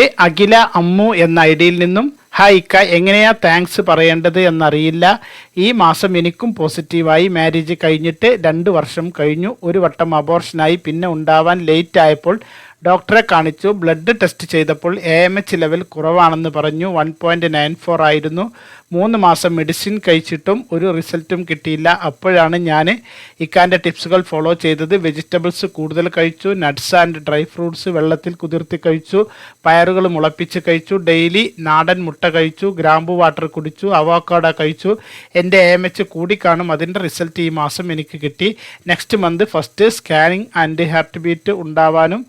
അഖില അമ്മു എന്ന ഐഡിയിൽ നിന്നും ഹായ് ഇക്ക എങ്ങനെയാ താങ്ക്സ് പറയേണ്ടത് എന്നറിയില്ല. ഈ മാസം എനിക്കും പോസിറ്റീവായി. മാരേജ് കഴിഞ്ഞിട്ട് രണ്ട് വർഷം കഴിഞ്ഞു. ഒരു വട്ടം അബോർഷനായി പിന്നെ ഉണ്ടാവാൻ ലേറ്റ് ആയപ്പോൾ ഡോക്ടറെ കാണിച്ചു. ബ്ലഡ് ടെസ്റ്റ് ചെയ്തപ്പോൾ എ എം എച്ച് ലെവൽ കുറവാണെന്ന് പറഞ്ഞു. വൺ പോയിന്റ് നയൻ ഫോർ ആയിരുന്നു. മൂന്ന് മാസം മെഡിസിൻ കഴിച്ചിട്ടും ഒരു റിസൾട്ടും കിട്ടിയില്ല. അപ്പോഴാണ് ഞാൻ ഇക്കാന്റെ ടിപ്സുകൾ ഫോളോ ചെയ്തത്. വെജിറ്റബിൾസ് കൂടുതൽ കഴിച്ചു. നട്ട്സ് ആൻഡ് ഡ്രൈ ഫ്രൂട്ട്സ് വെള്ളത്തിൽ കുതിർത്തി കഴിച്ചു. പയറുകൾ മുളപ്പിച്ച് കഴിച്ചു. ഡെയിലി നാടൻ മുട്ട കഴിച്ചു. ഗ്രാമ്പു വാട്ടർ കുടിച്ചു. അവക്കാട കഴിച്ചു. എന്റെ എ എം എച്ച് കൂടിക്കാണും. അതിന്റെ റിസൾട്ട് ഈ മാസം എനിക്ക് കിട്ടി. Next month first scanning and heartbeat ഉണ്ടാവാനും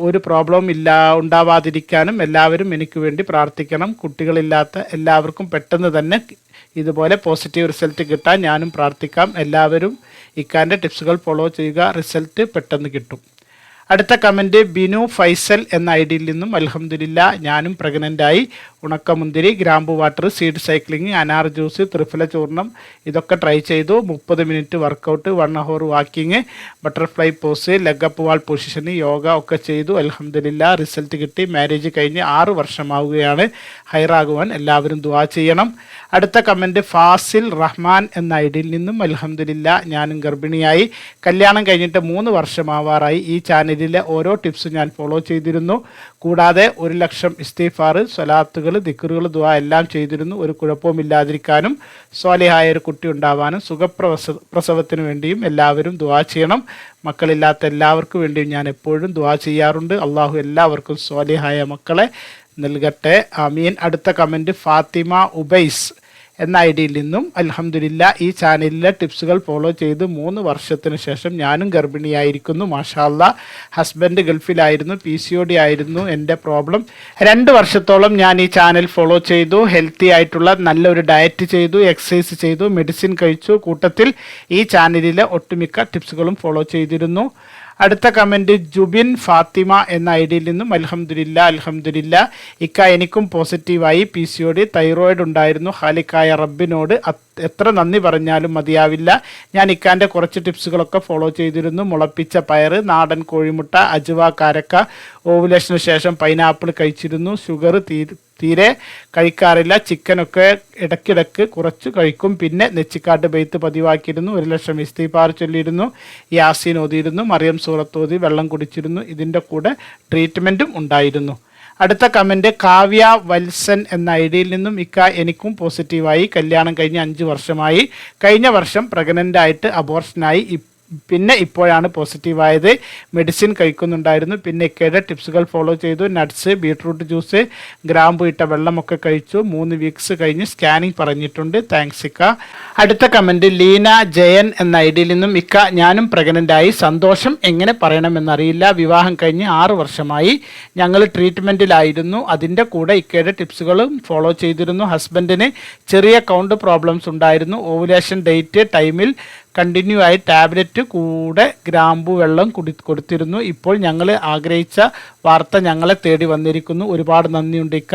ഒരു പ്രോബ്ലം ഇല്ല ഉണ്ടാവാതിരിക്കാനും എല്ലാവരും എനിക്ക് വേണ്ടി പ്രാർത്ഥിക്കണം. കുട്ടികളില്ലാത്ത എല്ലാവർക്കും പെട്ടെന്ന് തന്നെ ഇതുപോലെ പോസിറ്റീവ് റിസൾട്ട് കിട്ടാൻ ഞാനും പ്രാർത്ഥിക്കാം. എല്ലാവരും ഇക്കാന്റെ ടിപ്സുകൾ ഫോളോ ചെയ്യുക. റിസൾട്ട് പെട്ടെന്ന് കിട്ടും. അടുത്ത കമന്റ് ബിനു ഫൈസൽ എന്ന ഐ ഡിയിൽ നിന്നും അലഹമ്മദില്ല ഞാനും പ്രഗ്നന്റായി ഉണക്കമുന്തിരി ഗ്രാമ്പു വാട്ടർ സീഡ് സൈക്ലിംഗ് അനാർ ജ്യൂസ് ത്രിഫല ചൂർണം ഇതൊക്കെ ട്രൈ ചെയ്തു. മുപ്പത് minute workout one hour walking butterfly pose leg up wall position yoga ഒക്കെ ചെയ്തു. അലഹമ്മദില്ല റിസൾട്ട് കിട്ടി. മാരേജ് കഴിഞ്ഞ് ആറ് വർഷമാവുകയാണ്. ഹൈറാകുവാൻ എല്ലാവരും ദുവാ ചെയ്യണം. അടുത്ത കമന്റ് ഫാസിൽ റഹ്മാൻ എന്ന ഐ ഡിയിൽ നിന്നും അലഹമ്മദില്ല ഞാനും ഗർഭിണിയായി. കല്യാണം കഴിഞ്ഞിട്ട് മൂന്ന് വർഷമാവാറായി. ഈ ചാനലിലെ ഓരോ ടിപ്സും ഞാൻ ഫോളോ ചെയ്തിരുന്നു. കൂടാതെ ഒരു ലക്ഷം ഇസ്തീഫാർ സ്വലാത്തുകൾ ദിക്കറുകൾ ദുആ എല്ലാം ചെയ്തിരുന്നു. ഒരു കുഴപ്പവും ഇല്ലാതിരിക്കാനും സ്വാലിഹായ ഒരു കുട്ടി ഉണ്ടാവാനും സുഖപ്രവസ പ്രസവത്തിന് വേണ്ടിയും എല്ലാവരും ദുആ ചെയ്യണം. മക്കളില്ലാത്ത എല്ലാവർക്കും വേണ്ടിയും ഞാൻ എപ്പോഴും ദുആ ചെയ്യാറുണ്ട്. അള്ളാഹു എല്ലാവർക്കും സ്വാലിഹായ മക്കളെ നൽകട്ടെ. അമീൻ അടുത്ത കമന്റ് ഫാത്തിമ ഉബൈസ്. എന്ന ഐ ഡിയിൽ നിന്നും അലഹമില്ല ഈ ചാനലിലെ ടിപ്സുകൾ ഫോളോ ചെയ്ത് മൂന്ന് വർഷത്തിന് ശേഷം ഞാനും ഗർഭിണിയായിരിക്കുന്നു. മാഷാല്ല ഹസ്ബൻഡ് ഗൾഫിലായിരുന്നു പി സി ഒ ഡി ആയിരുന്നു എന്റെ പ്രോബ്ലം. രണ്ട് വർഷത്തോളം ഞാൻ ഈ ചാനൽ ഫോളോ ചെയ്തു ഹെൽത്തി ആയിട്ടുള്ള നല്ലൊരു ഡയറ്റ് ചെയ്തു എക്സസൈസ് ചെയ്തു മെഡിസിൻ കഴിച്ചു. കൂട്ടത്തിൽ ഈ ചാനലിലെ ഒട്ടുമിക്ക ടിപ്സുകളും ഫോളോ ചെയ്തിരുന്നു. അടുത്ത കമന്റ് ജുബിൻ ഫാത്തിമ എന്ന ഐ ഡിയിൽ നിന്നും അലഹമുല്ല അലഹമുല്ല ഇക്ക എനിക്കും പോസിറ്റീവായി. P C O D thyroid ഉണ്ടായിരുന്നു. ഹാലിക്കായ റബ്ബിനോട് എത്ര നന്ദി പറഞ്ഞാലും മതിയാവില്ല. ഞാൻ ഇക്കാന്റെ കുറച്ച് ടിപ്സുകളൊക്കെ ഫോളോ ചെയ്തിരുന്നു. മുളപ്പിച്ച പയർ നാടൻ കോഴിമുട്ട അജുവ കാരക്ക ഓവുലേഷന് ശേഷം പൈനാപ്പിൾ കഴിച്ചിരുന്നു. ഷുഗർ തീരെ കഴിക്കാറില്ല. ചിക്കനൊക്കെ ഇടയ്ക്കിടയ്ക്ക് കുറച്ച് കഴിക്കും. പിന്നെ നെച്ചിക്കാട്ട് ബെയ്ത്ത് പതിവാക്കിയിരുന്നു. ഒരു ലക്ഷം ഇസ്തീപാർ ചൊല്ലിയിരുന്നു. യാസീൻ ഓതിയിരുന്നു. മറിയം സൂറത്ത് ഓതി വെള്ളം കുടിച്ചിരുന്നു. ഇതിന്റെ കൂടെ ട്രീറ്റ്മെന്റും ഉണ്ടായിരുന്നു. അടുത്ത കമന്റ് കാവ്യ വത്സൻ എന്ന ഐ ഡിയിൽ നിന്നും ഇക്ക എനിക്കും പോസിറ്റീവായി കല്യാണം കഴിഞ്ഞ് അഞ്ച് വർഷമായി. കഴിഞ്ഞ വർഷം പ്രഗ്നന്റായിട്ട് അബോർഷനായി പിന്നെ ഇപ്പോഴാണ് പോസിറ്റീവായത്. മെഡിസിൻ കഴിക്കുന്നുണ്ടായിരുന്നു. പിന്നെ ഇക്കയുടെ ടിപ്സുകൾ ഫോളോ ചെയ്തു. നട്ട്സ് ബീട്രൂട്ട് ജ്യൂസ് ഗ്രാമ്പു ഇട്ട വെള്ളമൊക്കെ കഴിച്ചു. മൂന്ന് വീക്സ് കഴിഞ്ഞ് സ്കാനിങ് പറഞ്ഞിട്ടുണ്ട്. താങ്ക്സ് ഇക്ക. അടുത്ത കമന്റ് ലീന ജയൻ എന്ന ഐ ഡിയിൽ നിന്നും ഇക്ക ഞാനും പ്രഗ്നന്റായി സന്തോഷം എങ്ങനെ പറയണമെന്നറിയില്ല. വിവാഹം കഴിഞ്ഞ് ആറ് വർഷമായി. ഞങ്ങൾ ട്രീറ്റ്മെന്റിലായിരുന്നു അതിന്റെ കൂടെ ഇക്കയുടെ ടിപ്സുകളും ഫോളോ ചെയ്തിരുന്നു. ഹസ്ബൻഡിന് ചെറിയ കൗണ്ട് പ്രോബ്ലംസ് ഉണ്ടായിരുന്നു. ഓവുലേഷൻ ഡേറ്റ് ടൈമിൽ കണ്ടിന്യൂ ആയി ടാബ്ലറ്റ് കൂടെ ഗ്രാമ്പു വെള്ളം കുടി കൊടുത്തിരുന്നു. ഇപ്പോൾ ഞങ്ങൾ ആഗ്രഹിച്ച വാർത്ത ഞങ്ങളെ തേടി വന്നിരിക്കുന്നു. ഒരുപാട് നന്ദിയുണ്ട് ഇക്ക.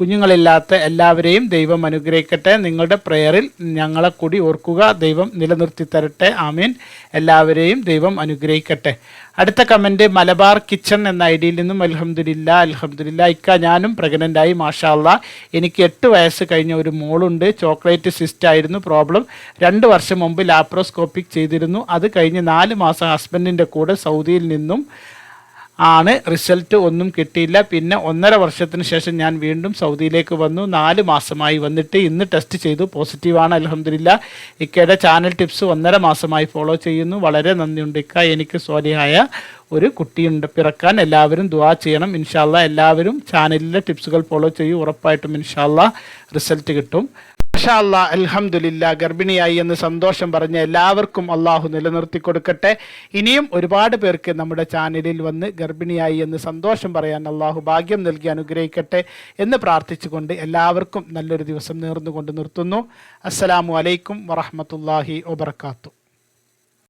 കുഞ്ഞുങ്ങളില്ലാത്ത എല്ലാവരെയും ദൈവം അനുഗ്രഹിക്കട്ടെ. നിങ്ങളുടെ പ്രെയറിൽ ഞങ്ങളെ കൂടി ഓർക്കുക. ദൈവം നിലനിർത്തി തരട്ടെ. ആമീൻ. എല്ലാവരെയും ദൈവം അനുഗ്രഹിക്കട്ടെ. അടുത്ത കമന്റ് മലബാർ കിച്ചൺ എന്ന ഐ ഡിയിൽ നിന്നും അലഹമ്മദില്ല അലഹമ്മദില്ല ഇക്ക ഞാനും പ്രഗ്നന്റായി മാഷാല്ല എനിക്ക് എട്ട് വയസ്സ് കഴിഞ്ഞ ഒരു മോളുണ്ട്. ചോക്ലേറ്റ് സിസ്റ്റ് ആയിരുന്നു പ്രോബ്ലം രണ്ട് വർഷം മുമ്പ് ലാപ്രോസ്കോപ്പിക് ചെയ്തിരുന്നു. അത് കഴിഞ്ഞ് നാല് മാസം ഹസ്ബൻഡിന്റെ കൂടെ സൗദിയിൽ നിന്നും ആണ്. റിസൾട്ട് ഒന്നും കിട്ടിയില്ല. പിന്നെ ഒന്നര വർഷത്തിന് ശേഷം ഞാൻ വീണ്ടും സൗദിയിലേക്ക് വന്നു. നാല് മാസമായി വന്നിട്ട് ഇന്ന് ടെസ്റ്റ് ചെയ്തു. പോസിറ്റീവാണ് അലഹമില്ല ഇക്കയുടെ ചാനൽ ടിപ്സ് ഒന്നര മാസമായി ഫോളോ ചെയ്യുന്നു. വളരെ നന്ദിയുണ്ട് ഇക്ക. എനിക്ക് സ്വാലിഹായ ഒരു കുട്ടിയുണ്ട്. പിറക്കാൻ എല്ലാവരും ദുവാ ചെയ്യണം. ഇൻഷാല്ല എല്ലാവരും ചാനലിലെ ടിപ്സുകൾ ഫോളോ ചെയ്യും. ഉറപ്പായിട്ടും ഇൻഷാല്ല റിസൾട്ട് കിട്ടും. മാഷാല്ല അൽഹംദുലില്ല ഗർഭിണിയായി എന്ന് സന്തോഷം പറഞ്ഞ എല്ലാവർക്കും അള്ളാഹു നിലനിർത്തി കൊടുക്കട്ടെ. ഇനിയും ഒരുപാട് പേർക്ക് നമ്മുടെ ചാനലിൽ വന്ന് ഗർഭിണിയായി എന്ന് സന്തോഷം പറയാൻ അള്ളാഹു ഭാഗ്യം നൽകി അനുഗ്രഹിക്കട്ടെ എന്ന് പ്രാർത്ഥിച്ചുകൊണ്ട് എല്ലാവർക്കും നല്ലൊരു ദിവസം നേർന്നുകൊണ്ട് നിർത്തുന്നു. അസ്സലാമു അലൈക്കും വറഹമത്തല്ലാഹി വബർക്കാത്തു